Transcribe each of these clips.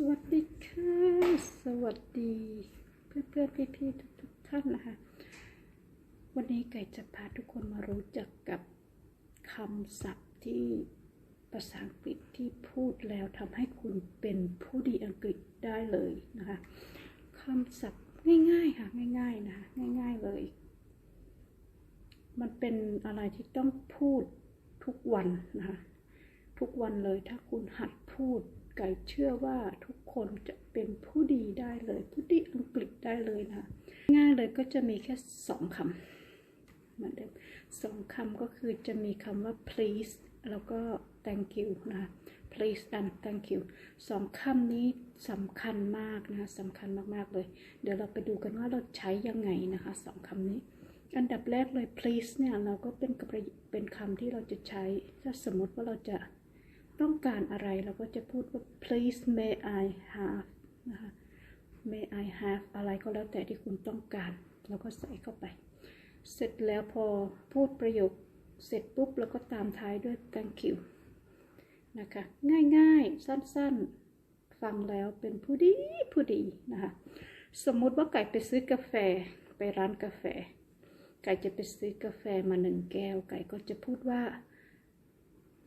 สวัสดีค่ะ สวัสดีเพื่อนเพื่อนพี่พี่ๆทุกทุกๆท่านนะคะ วันนี้ไก่จะพาทุกคนมารู้จักกับคำศัพท์ที่ภาษาอังกฤษที่พูดแล้วทำให้คุณเป็นผู้ดีอังกฤษได้เลยนะคะคำศัพท์ง่ายๆค่ะง่ายๆนะคะง่าย ๆเลย มันเป็นอะไรที่ต้องพูดทุกวันนะคะทุกวันเลยถ้าคุณหัดพูด ไก่เชื่อว่าทุกคนจะเป็นผู้ดีได้เลย ผู้ดีอังกฤษได้เลยนะคะง่ายเลยก็จะมีแค่สองคำเหมือนเดิมสองคำก็คือจะมีคำว่า please แล้วก็ thank you นะคะ please and thank you สองคำนี้สำคัญมากนะคะสำคัญมากๆเลย เดี๋ยวเราไปดูกันว่าเราใช้ยังไงนะคะสองคำนี้ อันดับแรกเลย please เนี่ยเราก็เป็นกระเป็นคำที่เราจะใช้ ถ้าสมมติว่าเราจะ ต้องการอะไรเราก็จะพูดว่า please may I have นะคะ may I have อะไรก็แล้วแต่ที่คุณต้องการ เราก็ใส่เข้าไป เสร็จแล้วพอพูดประโยคเสร็จปุ๊บเราก็ตามท้ายด้วย thank you นะคะ ง่ายๆ สั้นๆ ฟังแล้วเป็นผู้ดีผู้ดีนะคะ สมมุติว่าไก่ไปซื้อกาแฟไปร้านกาแฟ ไก่จะไปซื้อกาแฟมาหนึ่งแก้ว ไก่ก็จะพูดว่า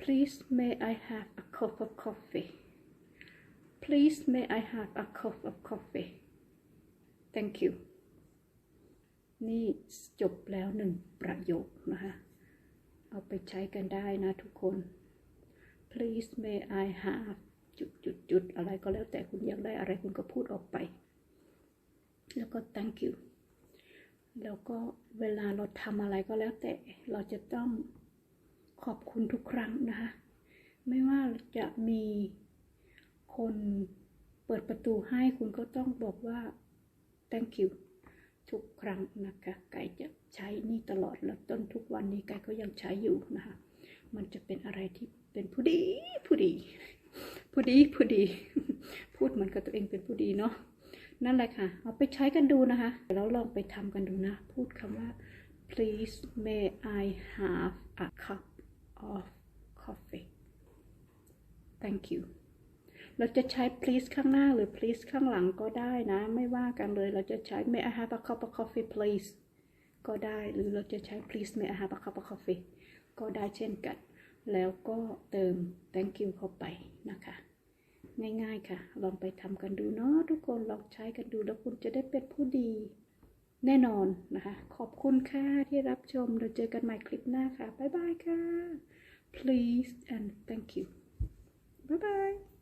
please may I have a cup of coffee please may I have a cup of coffee thank you นี่จบแล้วหนึ่งประโยคนะคะเอาไปใช้กันได้นะทุกคน please may I have จุดจุดจุดอะไรก็แล้วแต่คุณอยากได้อะไรคุณก็พูดออกไป แล้วก็ thank you แล้วก็เวลาเราทำอะไรก็แล้วแต่เราจะต้อง ขอบคุณทุกครั้งนะคะ ไม่ว่าจะมีคนเปิดประตูให้คุณก็ต้องบอกว่า thank you ทุกครั้งนะคะ ไก่จะใช้นี่ตลอดแล้วต้นทุกวันนี้ไก่ก็ยังใช้อยู่นะคะ มันจะเป็นอะไรที่เป็นผู้ดีผู้ดีผู้ดีผู้ดี พูดเหมือนกับตัวเองเป็นผู้ดีเนาะนั่นแหละค่ะ เอาไปใช้กันดูนะคะ แล้วลองไปทำกันดูนะ พูดคำว่า please may I have a cup of coffee thank you เราจะใช้ please ข้างหน้าหรือ please ข้างหลังก็ได้นะ ไม่ว่ากันเลย เราจะใช้ may I have a cup of coffee please ก็ได้ หรือเราจะใช้ please may I have a cup of coffee ก็ได้เช่นกัน แล้วก็เติม thank you เข้าไปนะคะ ง่ายๆค่ะ ลองไปทำกันดูเนาะทุกคน ลองใช้กันดูแล้วคุณจะได้เป็นผู้ดี แน่นอนนะคะ ขอบคุณค่ะที่รับชม เราเจอกันใหม่คลิปหน้าค่ะ บ๊ายบายค่ะ please and thank you บ๊ายบาย